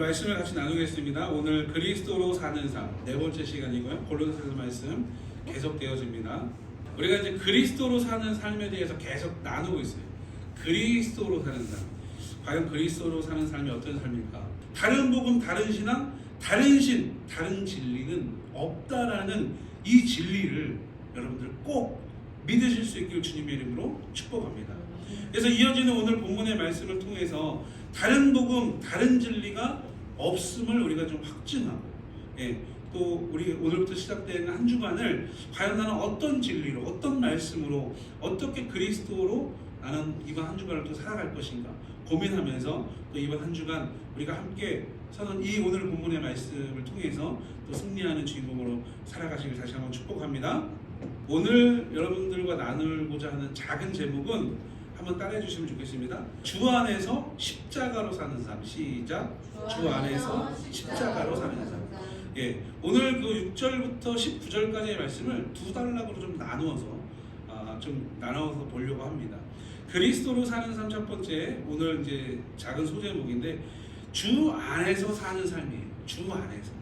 말씀을 같이 나누겠습니다. 오늘 그리스도로 사는 삶 네 번째 시간이고요. 골로새서 말씀 계속되어집니다. 우리가 이제 그리스도로 사는 삶에 대해서 계속 나누고 있어요. 그리스도로 사는 삶. 과연 그리스도로 사는 삶이 어떤 삶일까? 다른 복음, 다른 신앙, 다른 신, 다른 진리는 없다라는 이 진리를 여러분들 꼭 믿으실 수 있길 주님의 이름으로 축복합니다. 그래서 이어지는 오늘 본문의 말씀을 통해서 다른 복음, 다른 진리가 없음을 우리가 좀 확증하고, 예, 또 우리 오늘부터 시작되는 한 주간을 과연 나는 어떤 진리로, 어떤 말씀으로, 어떻게 그리스도로 나는 이번 한 주간을 또 살아갈 것인가 고민하면서 또 이번 한 주간 우리가 함께 서는 이 오늘 본문의 말씀을 통해서 또 승리하는 주인공으로 살아가시길 다시 한번 축복합니다. 오늘 여러분들과 나누고자 하는 작은 제목은 한번 따라해 주시면 좋겠습니다. 주 안에서 십자가로 사는 삶. 시작. 주 안에서 십자가로 사는 삶. 예, 오늘 그 6절부터 19절까지의 말씀을 두 단락으로 좀 나누어서 아, 좀 나눠서 보려고 합니다. 그리스도로 사는 삶 첫 번째 오늘 이제 작은 소제목인데 주 안에서 사는 삶이에요. 주 안에서.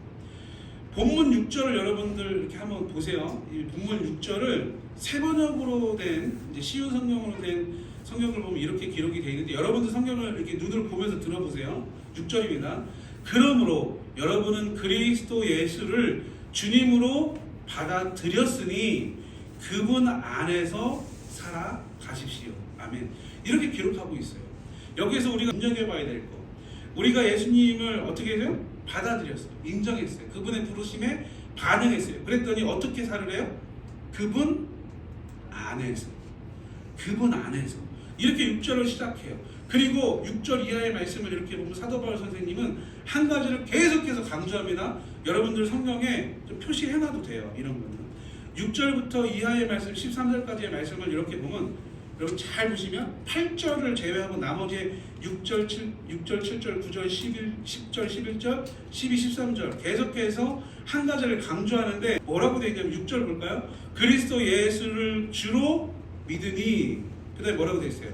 본문 6절을 여러분들 이렇게 한번 보세요. 이 본문 6절을 세 번역으로 된 이제 쉬운 성경으로 된 성경을 보면 이렇게 기록이 되어 있는데 여러분들 성경을 이렇게 눈으로 보면서 들어보세요. 6절입니다. 그러므로 여러분은 그리스도 예수를 주님으로 받아들였으니 그분 안에서 살아가십시오. 아멘. 이렇게 기록하고 있어요. 여기서 우리가 눈여겨봐야 될 거. 우리가 예수님을 어떻게 해요? 받아들였어요. 인정했어요. 그분의 부르심에 반응했어요. 그랬더니 어떻게 살으래요? 그분 안에서. 그분 안에서. 이렇게 6절을 시작해요. 그리고 6절 이하의 말씀을 이렇게 보면 사도 바울 선생님은 한 가지를 계속해서 강조합니다. 여러분들 성경에 좀 표시해놔도 돼요. 이런 거는. 6절부터 이하의 말씀, 13절까지의 말씀을 이렇게 보면 여러분 잘 보시면 8절을 제외하고 나머지 6절, 7, 6절, 7절, 9절, 11, 10절, 11절, 12, 13절 계속해서 한 가지를 강조하는데 뭐라고 되어 있냐면 6절 볼까요? 그리스도 예수를 주로 믿으니 그 다음에 뭐라고 되어 있어요?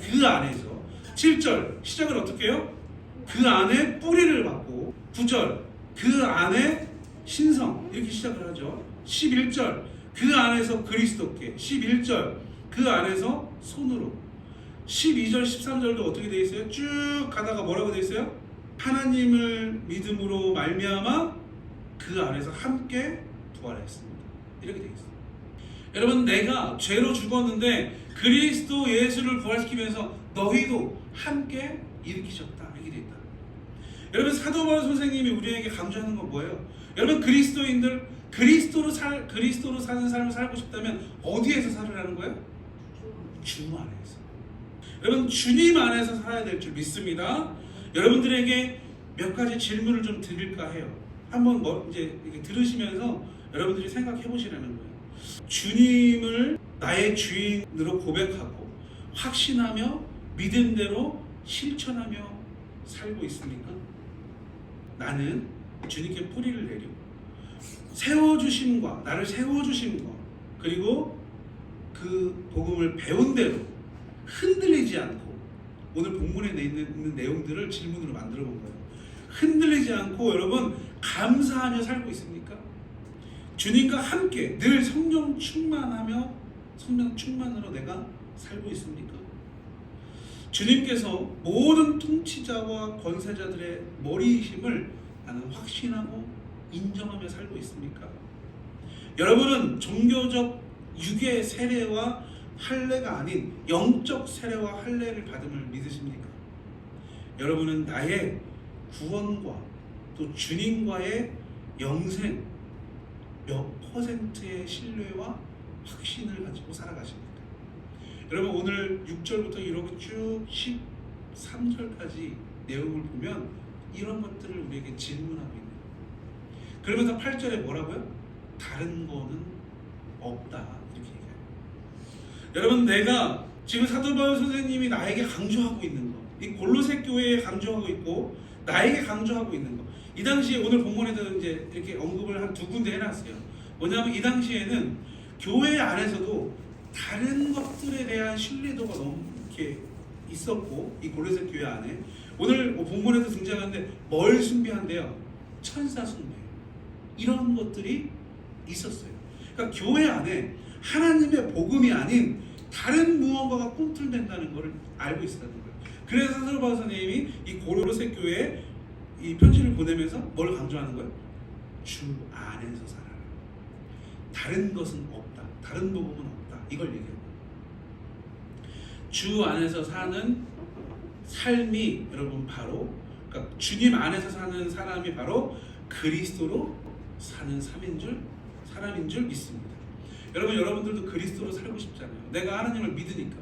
그 안에서 7절 시작을 어떻게 해요? 그 안에 뿌리를 받고 9절 그 안에 신성 이렇게 시작을 하죠 11절 그 안에서 그리스도께 11절 그 안에서 손으로 12절 13절도 어떻게 되어 있어요? 쭉 가다가 뭐라고 되어 있어요? 하나님을 믿음으로 말미암아 그 안에서 함께 부활했습니다 이렇게 되어 있어요 여러분 내가 죄로 죽었는데 그리스도 예수를 부활시키면서 너희도 함께 일으키셨다 이렇게 되어 있다 여러분 사도 바울 선생님이 우리에게 강조하는 건 뭐예요? 여러분 그리스도인들 그리스도로 살 그리스도로 사는 삶을 살고 싶다면 어디에서 살으라는 거예요? 주 안에서. 여러분 주님 안에서 살아야 될 줄 믿습니다. 여러분들에게 몇 가지 질문을 좀 드릴까 해요. 한번 뭐 이제 들으시면서 여러분들이 생각해 보시라는 거예요. 주님을 나의 주인으로 고백하고 확신하며 믿음대로 실천하며 살고 있습니까? 나는 주님께 뿌리를 내리고 세워주심과 나를 세워주심과 그리고 그 복음을 배운 대로 흔들리지 않고 오늘 본문에 있는 내용들을 질문으로 만들어 본 거예요. 흔들리지 않고 여러분 감사하며 살고 있습니까? 주님과 함께 늘 성령 충만하며 성령 충만으로 내가 살고 있습니까? 주님께서 모든 통치자와 권세자들의 머리이심을 나는 확신하고 인정하며 살고 있습니까? 여러분은 종교적 육의 세례와 할례가 아닌 영적 세례와 할례를 받음을 믿으십니까? 여러분은 나의 구원과 또 주님과의 영생 몇 퍼센트의 신뢰와 확신을 가지고 살아가십니까? 여러분 오늘 6절부터 이러고 쭉 13절까지 내용을 보면 이런 것들을 우리에게 질문하고 거예요. 그러면서 8절에 뭐라고요? 다른 거는 없다 이렇게 얘기해요. 여러분 내가 지금 사도 바울 선생님이 나에게 강조하고 있는 거, 이 골로새 교회에 강조하고 있고 나에게 강조하고 있는 거. 이 당시에 오늘 본문에도 이제 이렇게 언급을 한 두 군데 해놨어요. 뭐냐면 이 당시에는 교회 안에서도 다른 것들에 대한 신뢰도가 너무 이렇게 있었고 이 골로새 교회 안에 오늘 뭐 본문에도 등장하는데 뭘 숭배한대요? 천사 숭배. 이런 것들이 있었어요. 그러니까 교회 안에 하나님의 복음이 아닌 다른 무언가가 꿈틀댄다는 것을 알고 있었다는 거예요. 그래서 사도 바울 선생님이 이 고로새 교회에 이 편지를 보내면서 뭘 강조하는 거예요? 주 안에서 살아라. 다른 것은 없다. 다른 복음은 없다. 이걸 얘기해요. 주 안에서 사는 삶이 여러분 바로 그러니까 주님 안에서 사는 사람이 바로 그리스도로 사는 삶인 줄 사람인 줄 믿습니다. 여러분 여러분들도 그리스도로 살고 싶잖아요. 내가 하나님을 믿으니까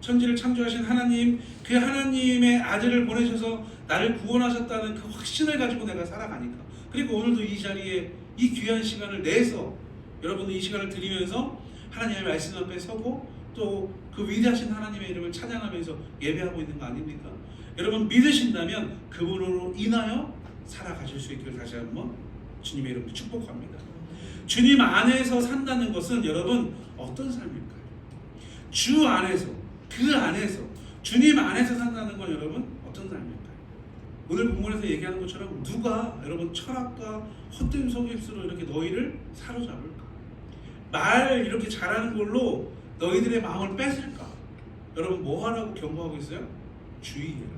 천지를 창조하신 하나님 그 하나님의 아들을 보내셔서 나를 구원하셨다는 그 확신을 가지고 내가 살아가니까 그리고 오늘도 이 자리에 이 귀한 시간을 내서 여러분들 이 시간을 드리면서 하나님의 말씀 앞에 서고 또 그 위대하신 하나님의 이름을 찬양하면서 예배하고 있는 거 아닙니까? 여러분 믿으신다면 그분으로 인하여 살아가실 수 있기를 다시 한번 주님의 이름으로 축복합니다. 주님 안에서 산다는 것은 여러분 어떤 삶일까요? 주 안에서 그 안에서 주님 안에서 산다는 건 여러분 어떤 삶일까요? 오늘 본문에서 얘기하는 것처럼 누가 여러분 철학과 헛된 속임수로 이렇게 너희를 사로잡을까? 말 이렇게 잘하는 걸로 너희들의 마음을 뺏을까? 여러분 뭐 하라고 경고하고 있어요? 주의해라.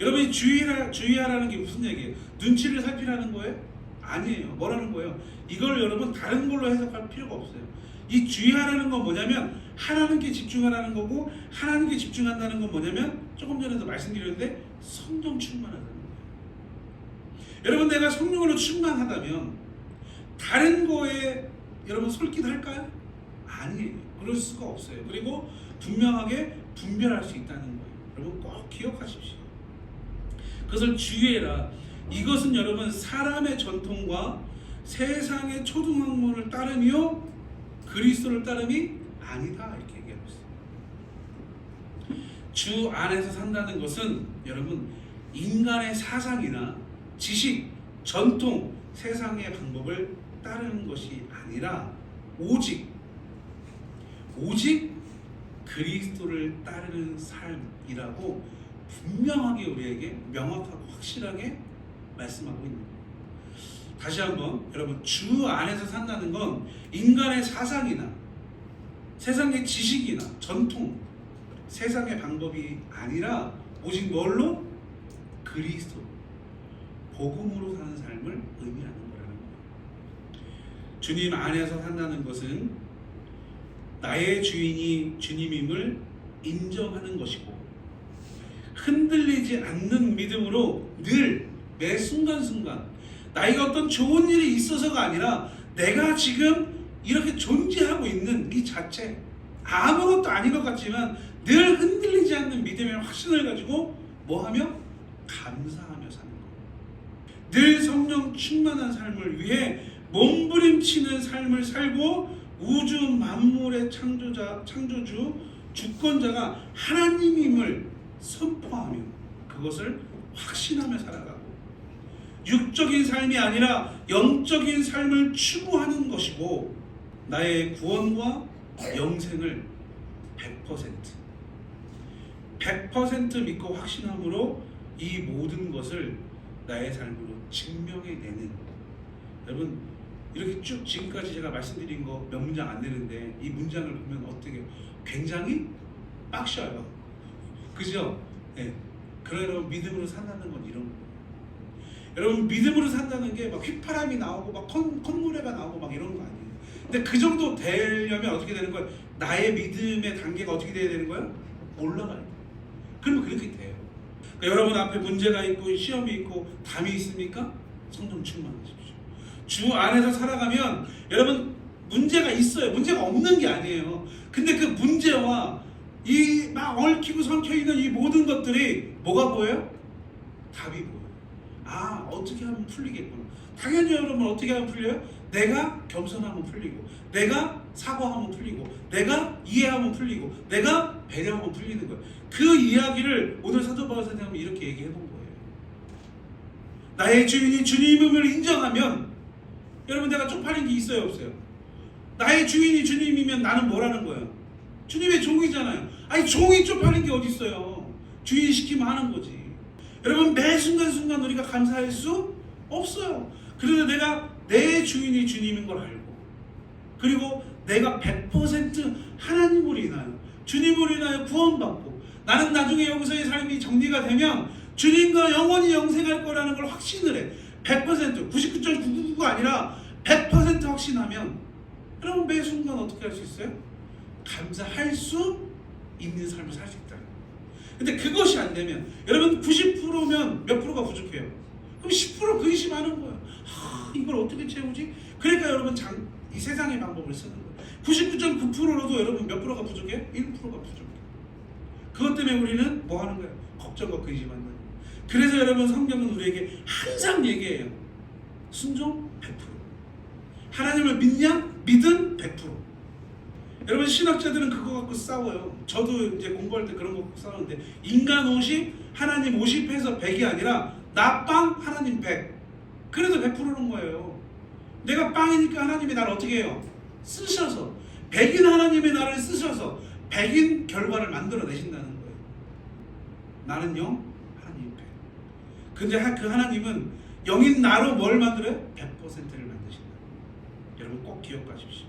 여러분 이 주의라 주의하라는 게 무슨 얘기예요? 눈치를 살피라는 거예요? 아니에요. 뭐라는 거예요? 이걸 여러분 다른 걸로 해석할 필요가 없어요. 이 주의하라는 건 뭐냐면 하나님께 집중하라는 거고 하나님께 집중한다는 건 뭐냐면 조금 전에도 말씀드렸는데 성령 충만하다는 거예요. 여러분 내가 성령으로 충만하다면 다른 거에 여러분 솔깃할까요? 아니에요. 그럴 수가 없어요. 그리고 분명하게 분별할 수 있다는 거예요. 여러분 꼭 기억하십시오. 그것을 주의해라. 이것은 여러분 사람의 전통과 세상의 초등학문을 따르며 그리스도를 따름이 아니다 이렇게 얘기하고 있어요. 주 안에서 산다는 것은 여러분 인간의 사상이나 지식, 전통, 세상의 방법을 따르는 것이 아니 라 오직 오직 그리스도를 따르는 삶이라고 분명하게 우리에게 명확하고 확실하게 말씀하고 있는 거예요. 다시 한번 여러분 주 안에서 산다는 건 인간의 사상이나 세상의 지식이나 전통, 세상의 방법이 아니라 오직 뭘로 그리스도 복음으로 사는 삶을 의미하는. 주님 안에서 산다는 것은 나의 주인이 주님임을 인정하는 것이고 흔들리지 않는 믿음으로 늘 매 순간순간 나에게 어떤 좋은 일이 있어서가 아니라 내가 지금 이렇게 존재하고 있는 이 자체 아무것도 아닌 것 같지만 늘 흔들리지 않는 믿음의 확신을 가지고 뭐하며 감사하며 사는 것. 늘 성령 충만한 삶을 위해 몸부림치는 삶을 살고 우주 만물의 창조자, 창조주, 주권자가 하나님임을 선포하며 그것을 확신하며 살아가고 육적인 삶이 아니라 영적인 삶을 추구하는 것이고 나의 구원과 영생을 100% 100% 믿고 확신함으로 이 모든 것을 나의 삶으로 증명해내는. 여러분 이렇게 쭉 지금까지 제가 말씀드린 거 몇 문장 안 되는데 이 문장을 보면 어떻게 굉장히 빡셔요 그죠? 네. 그러 여러분 믿음으로 산다는 건 이런 거예요 여러분 믿음으로 산다는 게 막 휘파람이 나오고 막 콧, 콧노래가 나오고 막 이런 거 아니에요 근데 그 정도 되려면 어떻게 되는 거예요? 나의 믿음의 단계가 어떻게 돼야 되는 거예요? 올라가는 거예요 그러면 그렇게 돼요 그러니까 여러분 앞에 문제가 있고 시험이 있고 담이 있습니까? 성령 충만하십시오. 주 안에서 살아가면 여러분 문제가 있어요. 문제가 없는 게 아니에요. 근데 그 문제와 이 막 얽히고 성켜 있는 이 모든 것들이 뭐가 보여요? 답이 보여요. 아 어떻게 하면 풀리겠구나. 당연히 여러분 어떻게 하면 풀려요? 내가 겸손하면 풀리고, 내가 사과하면 풀리고, 내가 이해하면 풀리고, 내가 배려하면 풀리는 거예요. 그 이야기를 오늘 사도 바울 선생님이 이렇게 얘기해 본 거예요. 나의 주인이 주님임을 인정하면 여러분 내가 쪽팔린 게 있어요 없어요? 나의 주인이 주님이면 나는 뭐라는 거예요? 주님의 종이잖아요. 아니 종이 쪽팔린 게 어디 있어요? 주인 시키면 하는 거지. 여러분 매 순간 순간 우리가 감사할 수 없어요. 그래도 내가 내 주인이 주님인 걸 알고 그리고 내가 100% 하나님으로 인하여 주님으로 인하여 구원받고 나는 나중에 여기서의 삶이 정리가 되면 주님과 영원히 영생할 거라는 걸 확신을 해. 100% 99.999가 아니라 100% 확신하면 여러분 매 순간 어떻게 할 수 있어요? 감사할 수 있는 삶을 살 수 있다. 근데 그것이 안 되면 여러분 90%면 몇 프로가 부족해요? 그럼 10% 근심 하는 거예요. 하, 이걸 어떻게 채우지? 그러니까 여러분 장, 이 세상의 방법을 쓰는 거예요. 99.9%로도 여러분 몇 프로가 부족해요? 1%가 부족해요. 그것 때문에 우리는 뭐 하는 거예요? 걱정과 근심하는 거예요. 그래서 여러분 성경은 우리에게 항상 얘기해요. 순종 100%. 하나님을 믿냐? 믿음 100%. 여러분 신학자들은 그거 갖고 싸워요. 저도 이제 공부할 때 그런 거 갖고 싸우는데 인간 50, 하나님 50 해서 100이 아니라 나 빵, 하나님 100. 그래도 100%는 거예요. 내가 빵이니까 하나님이 나를 어떻게 해요? 쓰셔서 100인 하나님이 나를 쓰셔서 100인 결과를 만들어 내신다는 거예요. 나는 0, 하나님 100. 근데 하- 그 하나님은 영인 나로 뭘 만들어요? 100%를 만드신다. 여러분 꼭 기억하십시오.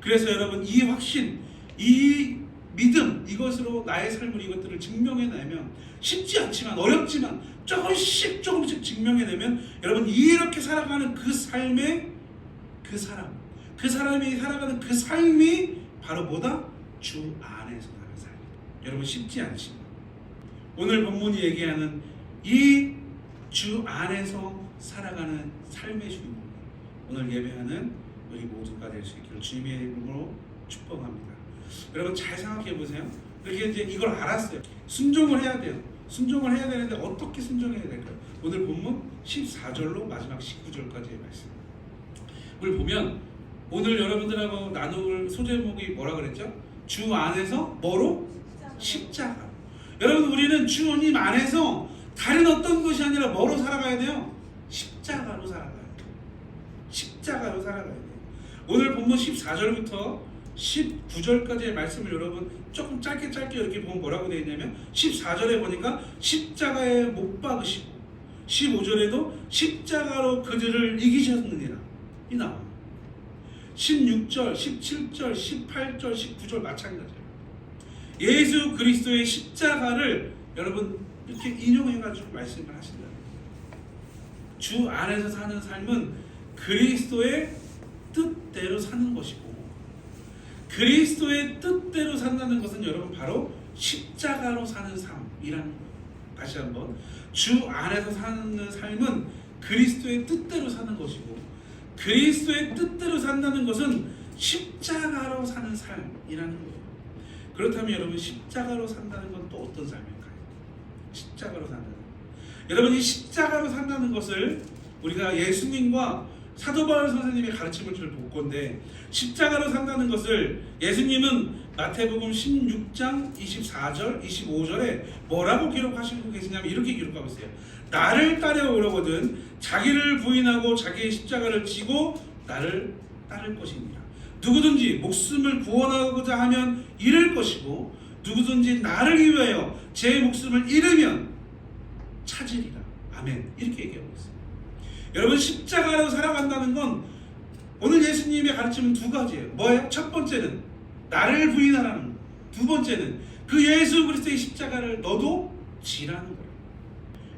그래서 여러분 이 확신, 이 믿음 이것으로 나의 삶을 이것들을 증명해내면 쉽지 않지만 어렵지만 조금씩 조금씩 증명해내면 여러분 이렇게 살아가는 그 삶의 그 사람, 그 사람이 살아가는 그 삶이 바로 뭐다? 주 안에서 사는 삶. 여러분 쉽지 않지만 오늘 본문이 얘기하는 이 주 안에서 살아가는 삶의 주인공 오늘 예배하는 우리 모두가 될 수 있기를 주님의 이름으로 축복합니다. 여러분 잘 생각해 보세요. 이렇게 이제 이걸 알았어요. 순종을 해야 돼요. 순종을 해야 되는데 어떻게 순종해야 될까요? 오늘 본문 14절로 마지막 19절까지의 말씀. 우리 보면 오늘 여러분들하고 나눌 소제목이 뭐라 그랬죠? 주 안에서 뭐로? 십자가. 여러분 우리는 주님 안에서 다른 어떤 것이 아니라 뭐로 살아가야 돼요? 십자가로 살아가야 돼요. 십자가로 살아가야 돼요. 오늘 본문 14절부터 19절까지의 말씀을 여러분 조금 짧게 짧게 이렇게 보면 뭐라고 되어 있냐면 14절에 보니까 십자가에 못 박으시고 15절에도 십자가로 그들을 이기셨느니라 이 나와 16절, 17절, 18절, 19절 마찬가지예요. 예수 그리스도의 십자가를 여러분 이렇게 인용해가지고 말씀을 하신다. 주 안에서 사는 삶은 그리스도의 뜻대로 사는 것이고 그리스도의 뜻대로 산다는 것은 여러분 바로 십자가로 사는 삶이라는 거예요. 다시 한번 주 안에서 사는 삶은 그리스도의 뜻대로 사는 것이고 그리스도의 뜻대로 산다는 것은 십자가로 사는 삶이라는 거예요. 그렇다면 여러분 십자가로 산다는 건 또 어떤 삶일까요? 십자가로 산다는 것. 여러분 이 십자가로 산다는 것을 우리가 예수님과 사도 바울 선생님의 가르침을 줄볼 건데 십자가로 산다는 것을 예수님은 마태복음 16장 24절 25절에 뭐라고 기록하시고 계시냐면 이렇게 기록하고 있어요. 나를 따라오려거든 자기를 부인하고 자기의 십자가를 지고 나를 따를 것입니다. 누구든지 목숨을 구원하고자 하면 잃을 것이고 누구든지 나를 위하여 제 목숨을 잃으면 찾으리라. 아멘. 이렇게 얘기하고 있어요. 여러분 십자가로 살아간다는 건 오늘 예수님의 가르침은 두 가지예요. 뭐예요? 첫 번째는 나를 부인하라는 거. 두 번째는 그 예수 그리스도의 십자가를 너도 지라는 거예요.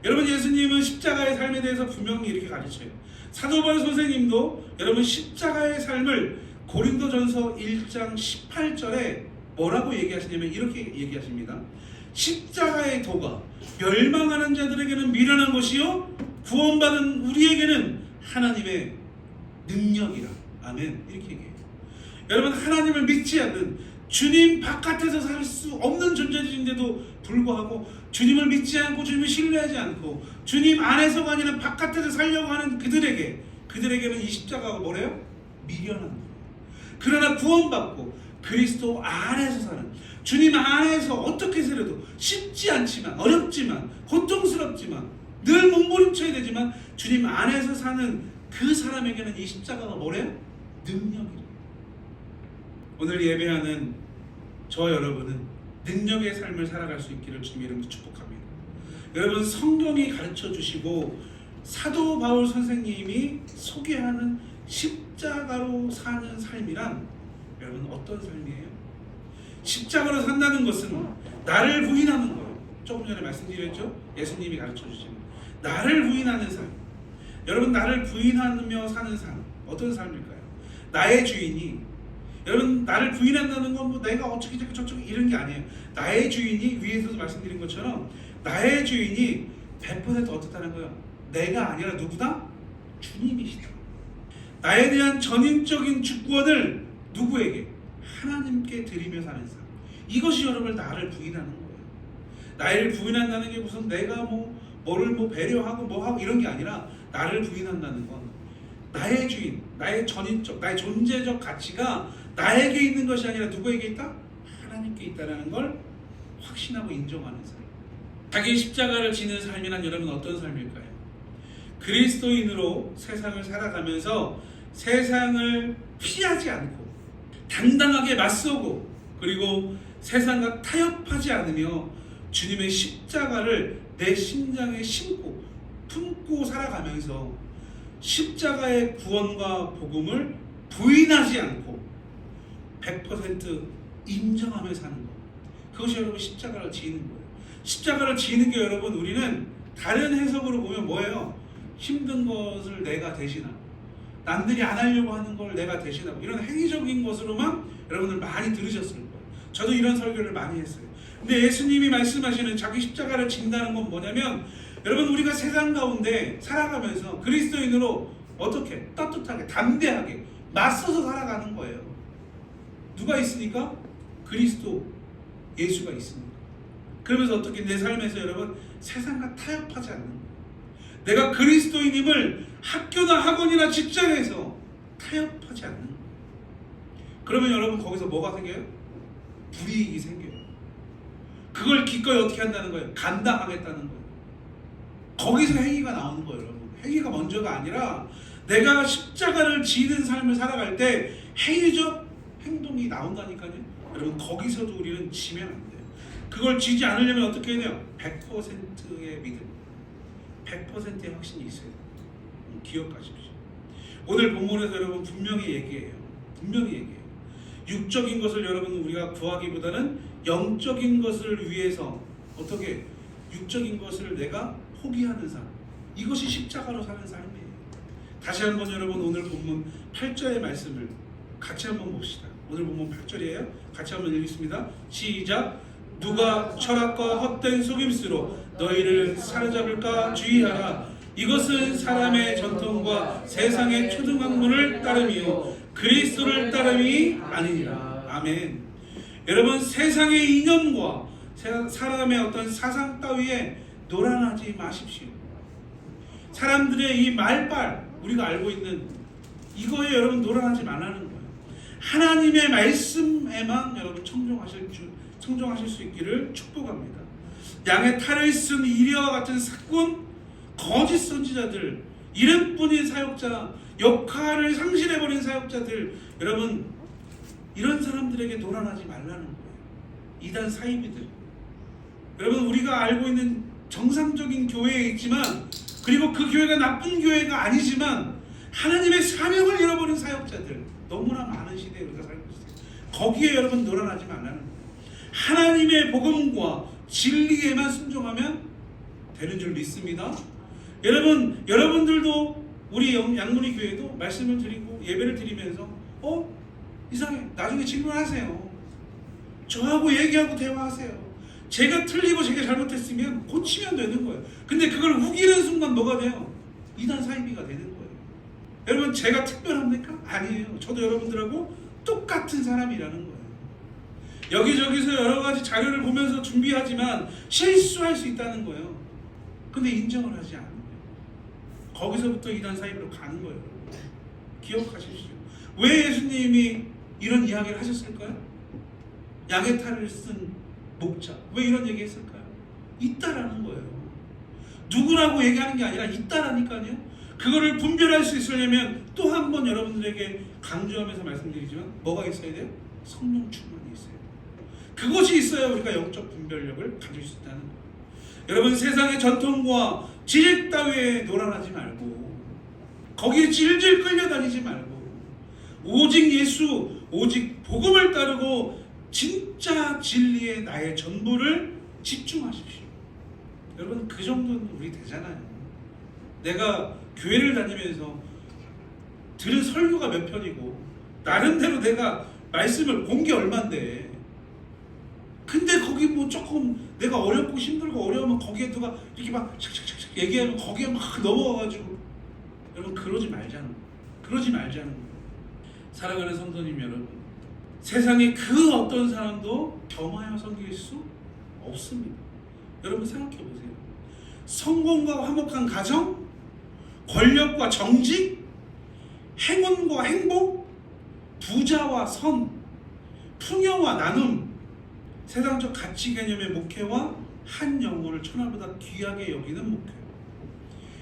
여러분 예수님은 십자가의 삶에 대해서 분명히 이렇게 가르쳐요. 사도 바울 선생님도 여러분 십자가의 삶을 고린도전서 1장 18절에 뭐라고 얘기하시냐면 이렇게 얘기하십니다. 십자가의 도가 멸망하는 자들에게는 미련한 것이요 구원받은 우리에게는 하나님의 능력이라. 아멘. 이렇게 얘기해요. 여러분 하나님을 믿지 않는 주님 바깥에서 살 수 없는 존재인데도 불구하고 주님을 믿지 않고 주님을 신뢰하지 않고 주님 안에서가 아니라 바깥에서 살려고 하는 그들에게 그들에게는 이 십자가가 뭐래요? 미련한 거예요. 그러나 구원받고 그리스도 안에서 사는 주님 안에서 어떻게 살아도 쉽지 않지만 어렵지만 고통스럽지만 늘 몸부림쳐야 되지만 주님 안에서 사는 그 사람에게는 이 십자가가 뭐래요? 능력이래요. 오늘 예배하는 저 여러분은 능력의 삶을 살아갈 수 있기를 주님 이름으로 축복합니다. 여러분 성경이 가르쳐 주시고 사도 바울 선생님이 소개하는 십자가로 사는 삶이란 여러분 어떤 삶이에요? 십자가로 산다는 것은 나를 부인하는 거예요. 조금 전에 말씀드렸죠? 예수님이 가르쳐 주신 나를 부인하는 삶. 여러분 나를 부인하며 사는 삶 어떤 삶일까요? 나의 주인이 여러분 나를 부인한다는 건 뭐 내가 어떻게 저렇게 저렇게 이런 게 아니에요. 나의 주인이 위에서도 말씀드린 것처럼 나의 주인이 100% 어떻다는 거예요? 내가 아니라 누구다? 주님이시다. 나에 대한 전인적인 주권을 누구에게? 하나님께 드리며 사는 삶. 이것이 여러분 나를 부인하는 거예요. 나를 부인한다는 게 무슨 내가 뭐 뭐를 뭐 배려하고 뭐 하고 이런 게 아니라 나를 부인한다는 건 나의 주인, 나의 전인적, 나의 존재적 가치가 나에게 있는 것이 아니라 누구에게 있다? 하나님께 있다라는 걸 확신하고 인정하는 삶. 자기 십자가를 지는 삶이란 여러분 어떤 삶일까요? 그리스도인으로 세상을 살아가면서 세상을 피하지 않고 당당하게 맞서고 그리고 세상과 타협하지 않으며 주님의 십자가를 내 심장에 심고 품고 살아가면서 십자가의 구원과 복음을 부인하지 않고 100% 인정하며 사는 것. 그것이 여러분 십자가를 지는 거예요. 십자가를 지는 게 여러분 우리는 다른 해석으로 보면 뭐예요? 힘든 것을 내가 대신하고 남들이 안 하려고 하는 걸 내가 대신하고 이런 행위적인 것으로만 여러분들 많이 들으셨을 거예요. 저도 이런 설교를 많이 했어요. 근데 예수님이 말씀하시는 자기 십자가를 진다는 건 뭐냐면 여러분 우리가 세상 가운데 살아가면서 그리스도인으로 어떻게 따뜻하게 담대하게 맞서서 살아가는 거예요. 누가 있으니까 그리스도 예수가 있습니다. 그러면서 어떻게 내 삶에서 여러분 세상과 타협하지 않는. 내가 그리스도인임을 학교나 학원이나 직장에서 타협하지 않는. 그러면 여러분 거기서 뭐가 생겨요? 불이익이 생겨요. 그걸 기꺼이 어떻게 한다는 거예요? 감당하겠다는 거예요. 거기서 행위가 나오는 거예요, 여러분. 행위가 먼저가 아니라 내가 십자가를 지는 삶을 살아갈 때 행위적 행동이 나온다니까요. 여러분 거기서도 우리는 지면 안 돼요. 그걸 지지 않으려면 어떻게 해야 돼요? 100%의 믿음, 100%의 확신이 있어요. 기억하십시오. 오늘 본문에서 여러분 분명히 얘기해요. 분명히 얘기해요. 육적인 것을 여러분 우리가 구하기보다는 영적인 것을 위해서 어떻게 육적인 것을 내가 포기하는 삶. 이것이 십자가로 사는 삶이에요. 다시 한번 여러분 오늘 본문 8절의 말씀을 같이 한번 봅시다. 오늘 본문 8절이에요. 같이 한번 읽겠습니다. 시작. 누가 철학과 헛된 속임수로 너희를 사로잡을까 주의하라. 이것은 사람의 전통과 세상의 초등학문을 따름이요 그리스도를 따름이 아니니라. 아멘. 여러분 세상의 이념과 세- 사람의 어떤 사상 따위에 노란하지 마십시오. 사람들의 이 말빨 우리가 알고 있는 이거에 여러분 노란하지 말라는 거예요. 하나님의 말씀에만 여러분 청종하실 주, 청종하실 수 있기를 축복합니다. 양의 탈을 쓴 이리와 같은 사꾼 거짓 선지자들 이름뿐인 사역자 역할을 상실해버린 사역자들 여러분 이런 사람들에게 노란하지 말라는 거예요. 이단 사이비들 여러분 우리가 알고 있는 정상적인 교회에 있지만 그리고 그 교회가 나쁜 교회가 아니지만 하나님의 사명을 잃어버린 사역자들 너무나 많은 시대에 우리가 살고 있어요. 거기에 여러분 놀아나지 말라는 거예요. 하나님의 복음과 진리에만 순종하면 되는 줄 믿습니다. 여러분 여러분들도 우리 영- 양문희 교회도 말씀을 드리고 예배를 드리면서 어 이상해 나중에 질문하세요. 저하고 얘기하고 대화하세요. 제가 틀리고 제가 잘못했으면 고치면 되는 거예요. 근데 그걸 우기는 순간 뭐가 돼요? 이단 사이비가 되는 거예요. 여러분 제가 특별합니까? 아니에요. 저도 여러분들하고 똑같은 사람이라는 거예요. 여기저기서 여러 가지 자료를 보면서 준비하지만 실수할 수 있다는 거예요. 근데 인정을 하지 않는 거예요. 거기서부터 이단 사이비로 가는 거예요. 기억하십시오. 왜 예수님이 이런 이야기를 하셨을까요? 탈을 쓴 목자. 왜 이런 얘기 했을까요? 있다라는 거예요. 누구라고 얘기하는 게 아니라 있다라니까요. 그거를 분별할 수 있으려면 또 한 번 여러분들에게 강조하면서 말씀드리지만 뭐가 있어야 돼요? 성령 충만이 있어요. 그것이 있어야 우리가 영적 분별력을 가질 수 있다는 거예요. 여러분 세상의 전통과 지식 따위에 놀아나지 말고 거기에 질질 끌려다니지 말고 오직 예수 오직 복음을 따르고 진짜 진리에 나의 전부를 집중하십시오. 여러분 그 정도는 우리 되잖아요. 내가 교회를 다니면서 들은 설교가 몇 편이고 나름대로 내가 말씀을 본 게 얼만데 근데 거기 뭐 조금 내가 어렵고 힘들고 어려우면 거기에 누가 이렇게 막 샥샥샥샥 얘기하면 거기에 막 넘어가가지고 여러분 그러지 말자는 거예요. 그러지 말자는 거예요. 사랑하는 성도님 여러분 세상에 그 어떤 사람도 겸하여 섬길 수 없습니다. 여러분 생각해 보세요. 성공과 화목한 가정, 권력과 정직, 행운과 행복, 부자와 선, 풍요와 나눔, 세상적 가치 개념의 목회와 한 영혼을 천하보다 귀하게 여기는 목회.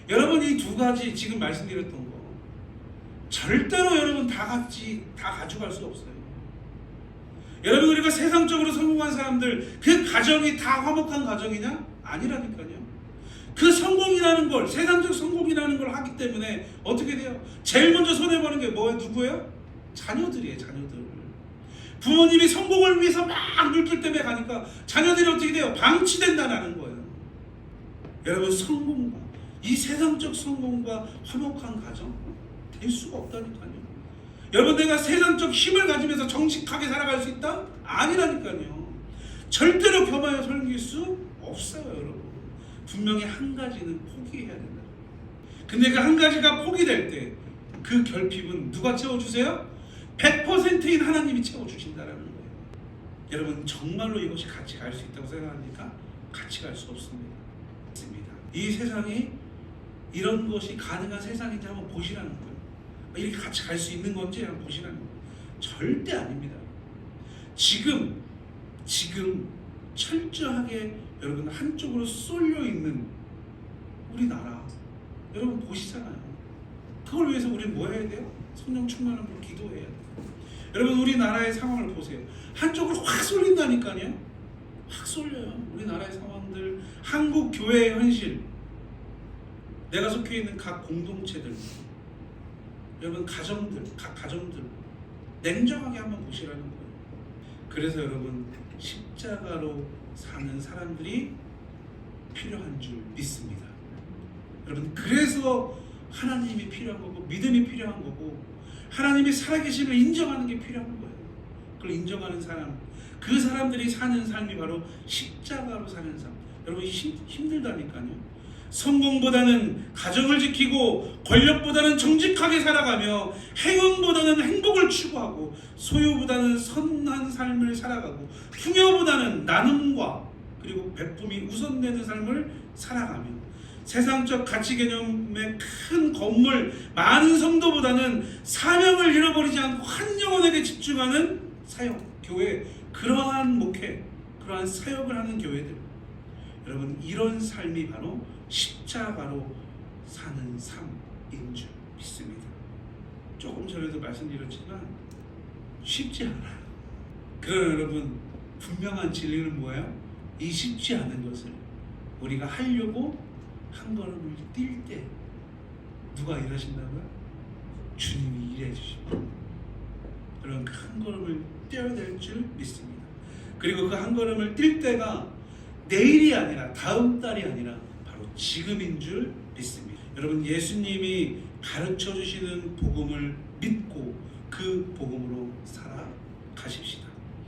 여러분 이 두 가지 지금 말씀드렸던 거 절대로 여러분 다 같이 다 가져갈 수 없어요. 여러분 우리가 세상적으로 성공한 사람들 그 가정이 다 화목한 가정이냐? 아니라니까요. 그 성공이라는 걸 세상적 성공이라는 걸 하기 때문에 어떻게 돼요? 제일 먼저 손해 보는 게 뭐예요? 누구예요? 자녀들이에요. 자녀들. 부모님이 성공을 위해서 막 물길 때문에 가니까 자녀들이 어떻게 돼요? 방치된다라는 거예요. 여러분 성공과 이 세상적 성공과 화목한 가정 될 수가 없다니까요. 여러분 내가 세상적 힘을 가지면서 정직하게 살아갈 수 있다? 아니라니까요. 절대로 겸하여 섬길 수 없어요, 여러분. 분명히 한 가지는 포기해야 된다. 근데 그 한 가지가 포기될 때 그 결핍은 누가 채워주세요? 100%인 하나님이 채워주신다라는 거예요. 여러분 정말로 이것이 같이 갈 수 있다고 생각합니까? 같이 갈 수 없습니다. 이 세상이 이런 것이 가능한 세상인지 한번 보시라는 거예요. 이렇게 같이 갈 수 있는 건지 한번 보시라는 거예요. 절대 아닙니다. 지금 지금 철저하게 여러분 한쪽으로 쏠려 있는 우리나라 여러분 보시잖아요. 그걸 위해서 우리는 뭐 해야 돼요? 성령 충만함으로 기도해야 돼요. 여러분 우리나라의 상황을 보세요. 한쪽으로 확 쏠린다니까요. 확 쏠려요. 우리나라의 상황들, 한국 교회의 현실, 내가 속해 있는 각 공동체들, 여러분 가정들, 각 가정들 냉정하게 한번 보시라는 거예요. 그래서 여러분 십자가로 사는 사람들이 필요한 줄 믿습니다. 여러분 그래서 하나님이 필요한 거고 믿음이 필요한 거고 하나님이 살아계심을 인정하는 게 필요한 거예요. 그걸 인정하는 사람, 그 사람들이 사는 삶이 바로 십자가로 사는 삶. 여러분 힘, 힘들다니까요. 성공보다는 가정을 지키고 권력보다는 정직하게 살아가며 행운보다는 행복을 추구하고 소유보다는 선한 삶을 살아가고 풍요보다는 나눔과 그리고 베품이 우선되는 삶을 살아가며 세상적 가치 개념의 큰 건물 많은 성도보다는 사명을 잃어버리지 않고 한 영혼에게 집중하는 사역 교회 그러한 목회 그러한 사역을 하는 교회들 여러분 이런 삶이 바로 십자가로 사는 삶인 줄 믿습니다. 조금 전에도 말씀드렸지만 쉽지 않아요. 그러나 여러분 분명한 진리는 뭐예요? 이 쉽지 않은 것을 우리가 하려고 한 걸음을 뛸 때 누가 일하신다고요? 주님이 일해 주십니다. 그런 그한 걸음을 떼어야 될 줄 믿습니다. 그리고 그 한 걸음을 뛸 때가 내일이 아니라 다음 달이 아니라 바로 지금인 줄 믿습니다. 여러분 예수님이 가르쳐 주시는 복음을 믿고 그 복음으로 살아가십시다.